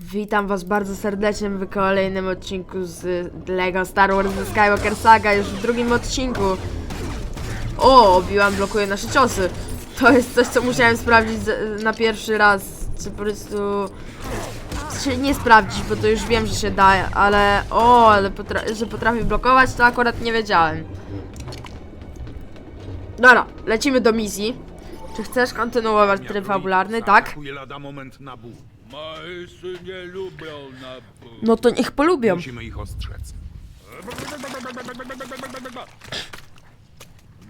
Witam was bardzo serdecznie w kolejnym odcinku z LEGO Star Wars The Skywalker Saga, już w drugim odcinku. O, Obi-Wan blokuje nasze ciosy. To jest coś, co musiałem sprawdzić na pierwszy raz, czy po prostu... Się nie sprawdzić, bo to już wiem, że się da, ale... O, ale potra że potrafi blokować, to akurat nie wiedziałem. Dobra, lecimy do misji. Czy chcesz kontynuować tryb fabularny? Tak? Moment na. Majsy nie lubią na No to niech polubią. Musimy ich ostrzec.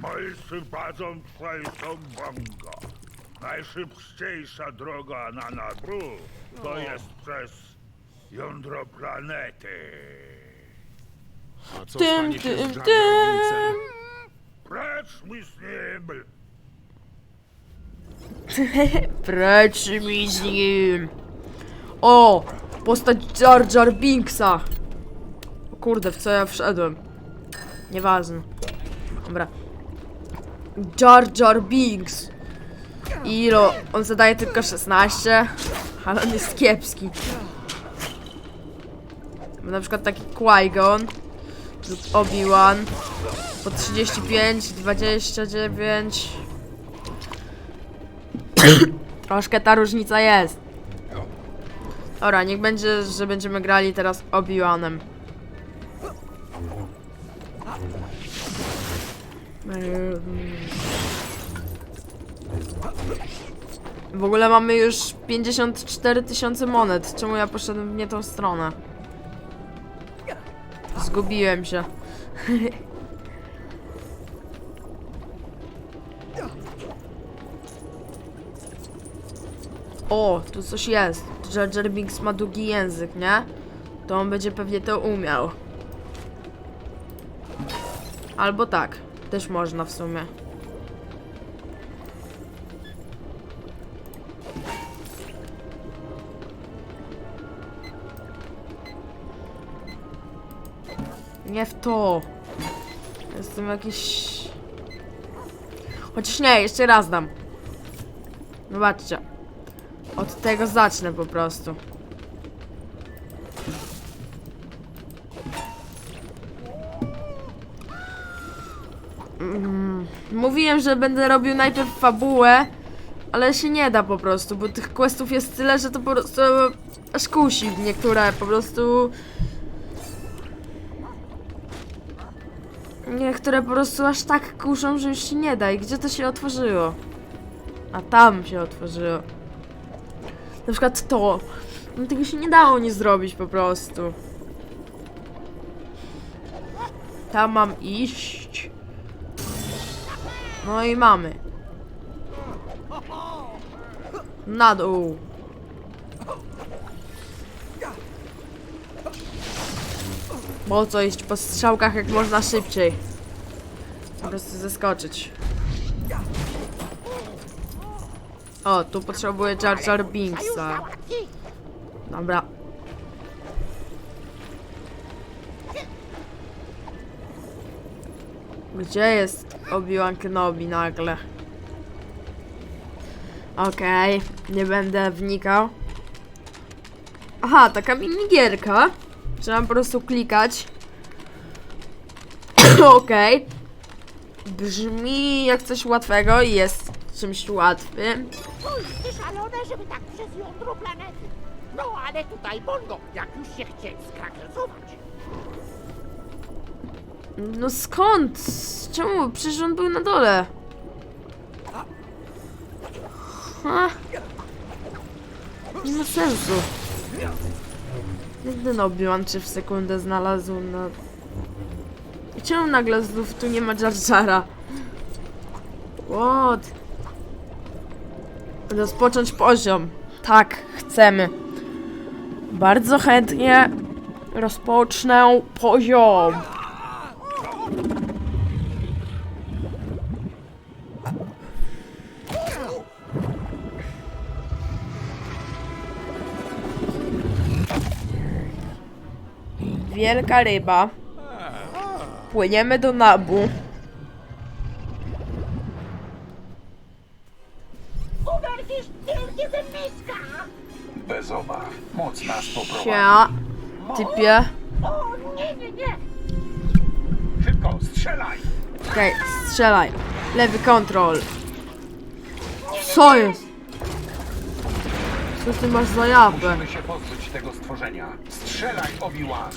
Majsy badzą twoją bongo. Najszybciejsza droga na Nabru to jest przez jądro planety. A co Tym, stanie się tym, z Jar Jar tym. Binksem? Precz mi z nim! Precz mi z nim. O! Postać Jar Jar Binksa. O kurde, w co ja wszedłem? Nieważne. Dobra. Jar Jar Binks. Ilo, on zadaje tylko 16, ale on jest kiepski. Bo na przykład taki Qui-Gon lub Obi-Wan po 35, 29 Troszkę ta różnica jest. Dobra, niech będzie, że będziemy grali teraz Obi-Wanem. W ogóle mamy już 54 tysiące monet. Czemu ja poszedłem w nie tą stronę? Zgubiłem się. O, tu coś jest. Jar Jar Binks ma długi język, nie? To on będzie pewnie to umiał. Albo tak. Też można w sumie. Nie w to. Jestem jakiś... Chociaż nie, jeszcze raz dam. Zobaczcie. Od tego zacznę po prostu. Mm, Mówiłem, że będę robił najpierw fabułę, ale się nie da po prostu, bo tych questów jest tyle, że to po prostu aż kusi niektóre po prostu. Niektóre po prostu aż tak kuszą, że już się nie da. I gdzie to się otworzyło? A tam się otworzyło. Na przykład to. No tego się nie dało nie zrobić po prostu. Tam mam iść. No i mamy. Na dół. Po co iść po strzałkach jak można szybciej? Po prostu zeskoczyć. O, tu potrzebuję Jar Jar Binksa. Dobra. Gdzie jest Obi-Wan Kenobi nagle? Okej, nie będę wnikał. Aha, taka minigierka. Trzeba po prostu klikać. Okej. Brzmi jak coś łatwego i jest czymś łatwym. Ty szalone, żeby tak przez jądro planety. No, ale tutaj Bongo, jak już się chce skrakersować. No skąd? Czemu? Przecież on był na dole. Ha? Nie ma sensu. Jak ten Obi-Wan w sekundę znalazł na... Czemu nagle znów tu nie ma Jar Jara? What? Rozpocząć poziom. Tak, chcemy. Bardzo chętnie rozpocznę poziom. Wielka ryba. Płyniemy do Nabu. Moc nas poprowadzi. Siema, typie. O, nie, nie, nie! Szybko, strzelaj! Okej, strzelaj. Lewy kontrol. Co jest? Co ty masz za japę? Musimy się pozbyć tego stworzenia. Strzelaj, Obi-Wan!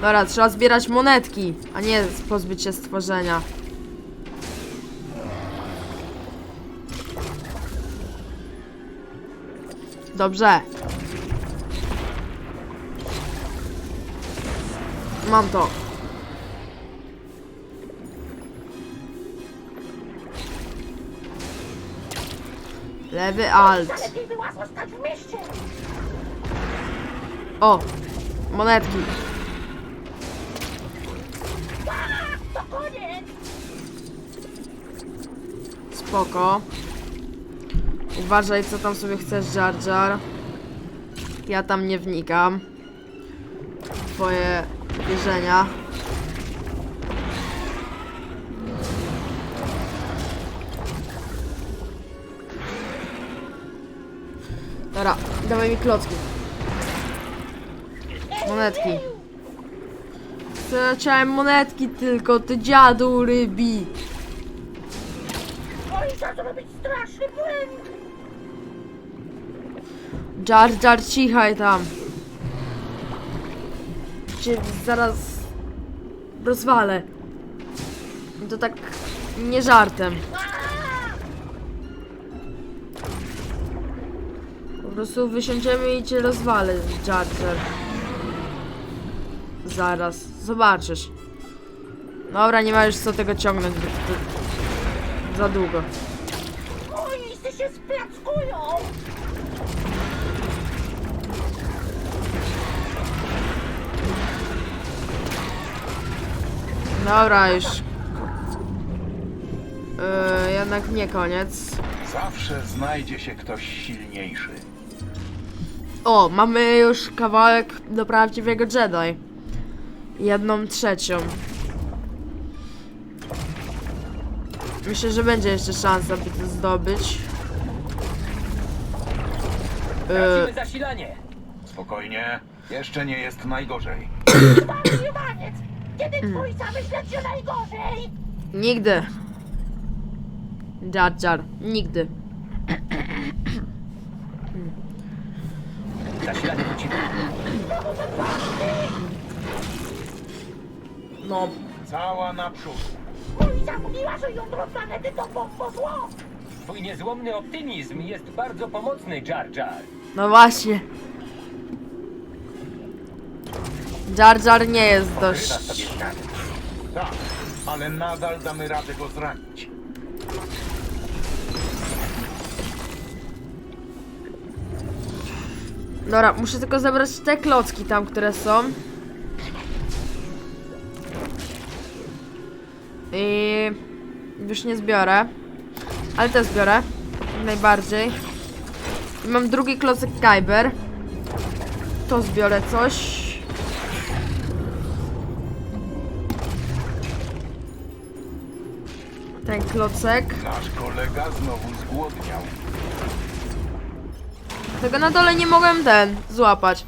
Dobra, trzeba zbierać monetki, a nie pozbyć się stworzenia. Dobrze. Mam to. Lewy alt. O! Monetki. Spoko. Uważaj, co tam sobie chcesz, Jar Jar. Ja tam nie wnikam. Twoje wierzenia. Dobra, dawaj mi klocki. Monetki. Chciałem monetki tylko, ty dziadu rybi. Oj, to zrobić straszny błęd! Jar Jar cichaj tam. Cię zaraz rozwalę. To tak nie żartem. Po prostu wysiądziemy i cię rozwalę, Jar Jar. Zaraz, zobaczysz. Dobra, nie ma już co tego ciągnąć, za długo. Ty się splackują! Dobra, już. Yy, jednak nie koniec. Zawsze znajdzie się ktoś silniejszy. O, mamy już kawałek do prawdziwego Jedi. Jedną trzecią. Myślę, że będzie jeszcze szansa, by to zdobyć. Yy, zasilanie. Spokojnie, jeszcze nie jest najgorzej. Jubaniec! Kiedy twój zamyśleć się najgorzej? nigdy. Jar Jar, nigdy. No, Cała naprzód. Luisa mówiła, że jądro planety to bombo zło! Twój niezłomny optymizm jest bardzo pomocny, Jar Jar. no właśnie. Jar Jar nie jest dość... sobie. Tak, ale nadal damy radę go zranić. Dobra, muszę tylko zebrać te klocki tam, które są. I już nie zbiorę. Ale te zbiorę. Najbardziej. I mam drugi klocek Kyber. To zbiorę coś. Ten klocek. Nasz kolega znowu zgłodniał. Tego na dole nie mogłem ten złapać.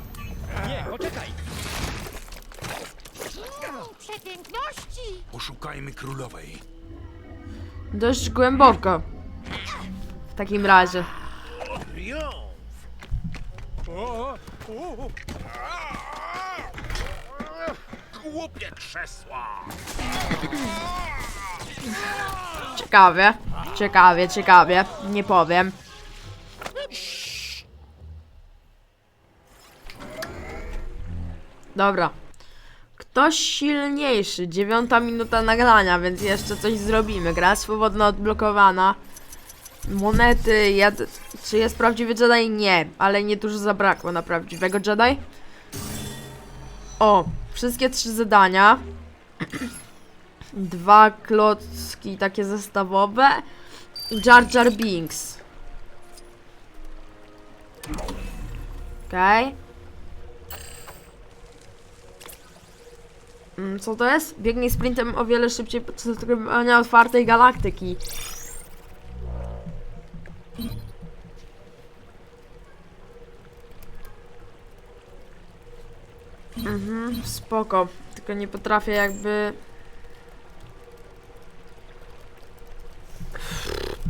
Przepiękności! Poszukajmy królowej. Dość głęboko. W takim razie. Głupie krzesła! Ciekawie. Ciekawie, ciekawie. Nie powiem. Dobra. Ktoś silniejszy. Dziewiąta minuta nagrania, więc jeszcze coś zrobimy. Gra swobodna odblokowana. Monety. Ja, czy jest prawdziwy Jedi? Nie, ale nie dużo zabrakło na prawdziwego Jedi. O, wszystkie trzy zadania dwa klocki takie zestawowe i Jar Jar Binks. Okej. Okay. Co to jest? Biegnie sprintem o wiele szybciej podczas odkrywania otwartej galaktyki. Mhm, spoko. Tylko nie potrafię jakby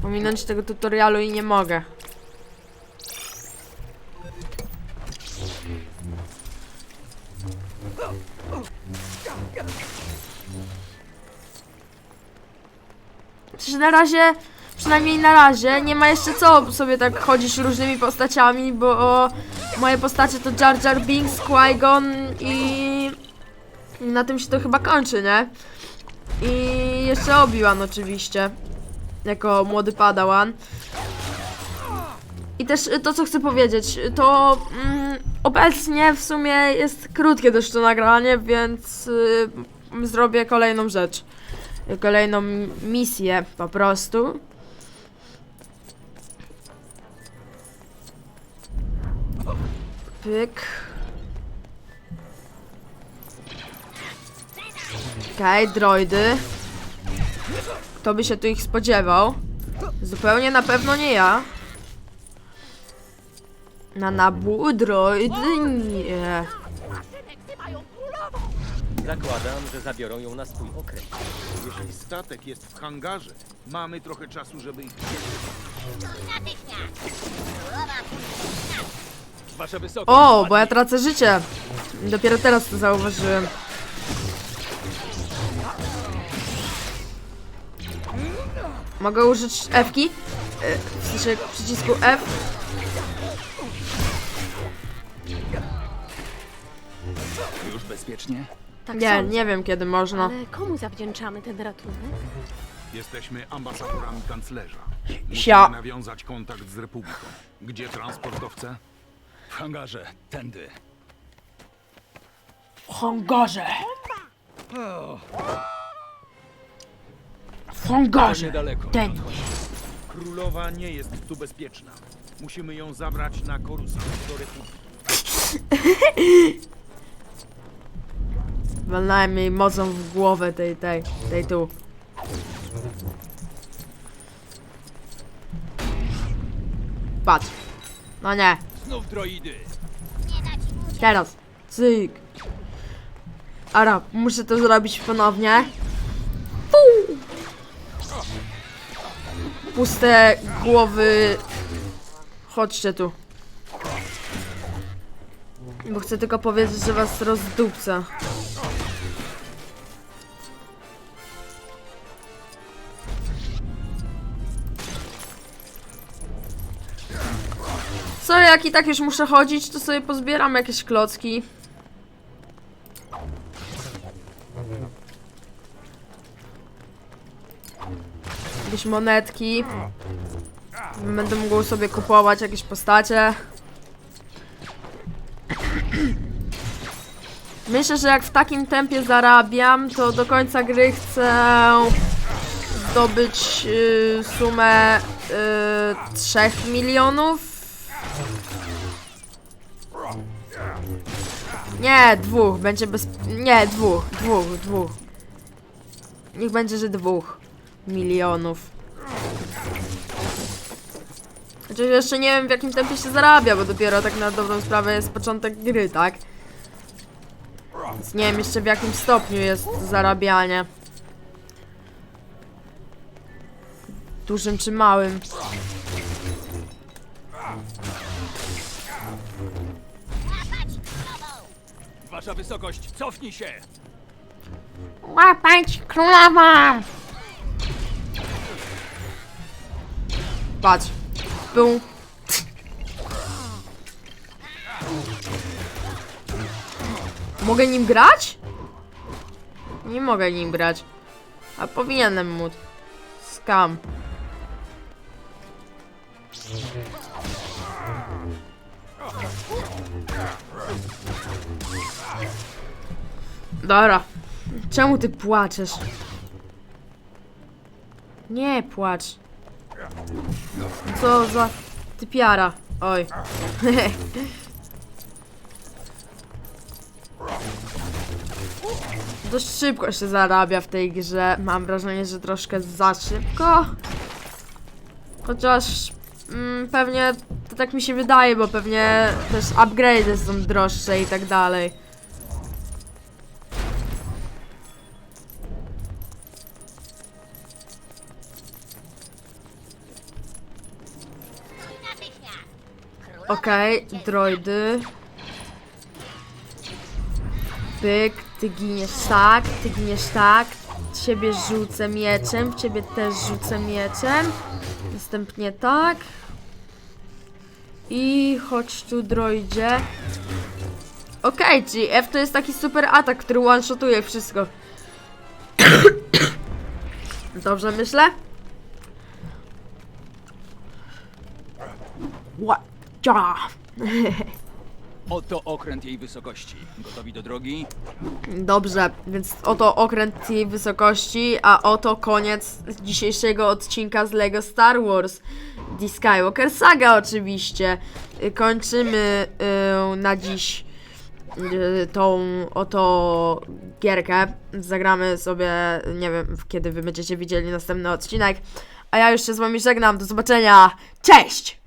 Pominąć tego tutorialu i nie mogę. Przecież na razie, przynajmniej na razie, nie ma jeszcze co sobie tak chodzić różnymi postaciami, bo moje postacie to Jar Jar Binks, Qui-Gon i... na tym się to chyba kończy, nie? I jeszcze Obi-Wan oczywiście, jako młody padawan. I też y, to, co chcę powiedzieć, to mm, obecnie w sumie jest krótkie też to nagranie, więc y, zrobię kolejną rzecz. Kolejną misję po prostu. Pyk. Okej, droidy. Kto by się tu ich spodziewał? Zupełnie na pewno nie ja. Na nabu droidy nie. Zakładam, że zabiorą ją na swój okręt. Jeśli statek jest w hangarze, mamy trochę czasu, żeby ich Wasza wysokość. O, bo ja tracę życie. Dopiero teraz to zauważyłem. Mogę użyć F-ki? E, W sensie przycisku F. Już bezpiecznie? Tak Nie, sądzę. nie wiem kiedy można. Ale komu zawdzięczamy ten ratunek? Jesteśmy ambasadorami kanclerza. Musimy Sia. nawiązać kontakt z Republiką. Gdzie transportowce? W hangarze, tędy. W hangarze. W hangarze. Niedaleko. Ten. Królowa nie jest tu bezpieczna. Musimy ją zabrać na Korusant do Republiki. Walnąłem jej mocą w głowę tej, tej, tej tu. Patrz. No nie. Znów droidy. Teraz. Cyk. Ara, muszę to zrobić ponownie. Pum. Puste głowy. Chodźcie tu. Bo chcę tylko powiedzieć, że was rozdupcę. Co, jak i tak już muszę chodzić, to sobie pozbieram jakieś klocki. Jakieś monetki. Będę mógł sobie kupować jakieś postacie. Myślę, że jak w takim tempie zarabiam, to do końca gry chcę zdobyć y, sumę y, 3 milionów. Nie, dwóch, będzie bez... Nie, dwóch, dwóch, dwóch. Niech będzie, że dwóch milionów. Chociaż jeszcze nie wiem w jakim tempie się zarabia, bo dopiero tak na dobrą sprawę jest początek gry, tak? Więc nie wiem jeszcze w jakim stopniu jest zarabianie. Dużym czy małym. Wasza wysokość, cofnij się. Łapać królową! Patrz. Był. Mogę nim grać? Nie mogę nim grać. A powinienem móc. Skam. Dobra. Czemu ty płaczesz? Nie płacz. Co za typiara. Oj. Dość szybko się zarabia w tej grze. Mam wrażenie, że troszkę za szybko. Chociaż mm, pewnie to tak mi się wydaje, bo pewnie też upgrade'y są droższe i tak dalej. Okej, droidy. Pyk, ty giniesz tak, ty giniesz tak. Ciebie rzucę mieczem, w ciebie też rzucę mieczem. Następnie tak. I chodź tu, droidzie. Okej, czyli F to jest taki super atak, który one-shotuje wszystko. Dobrze myślę? Ła... Cia. Oto okręt jej wysokości. Gotowi do drogi? Dobrze, więc oto okręt jej wysokości, a oto koniec dzisiejszego odcinka z LEGO Star Wars. The Skywalker Saga oczywiście. Kończymy y, na dziś y, tą oto gierkę. Zagramy sobie, nie wiem kiedy wy będziecie widzieli następny odcinek. A ja już się z wami żegnam, do zobaczenia, cześć!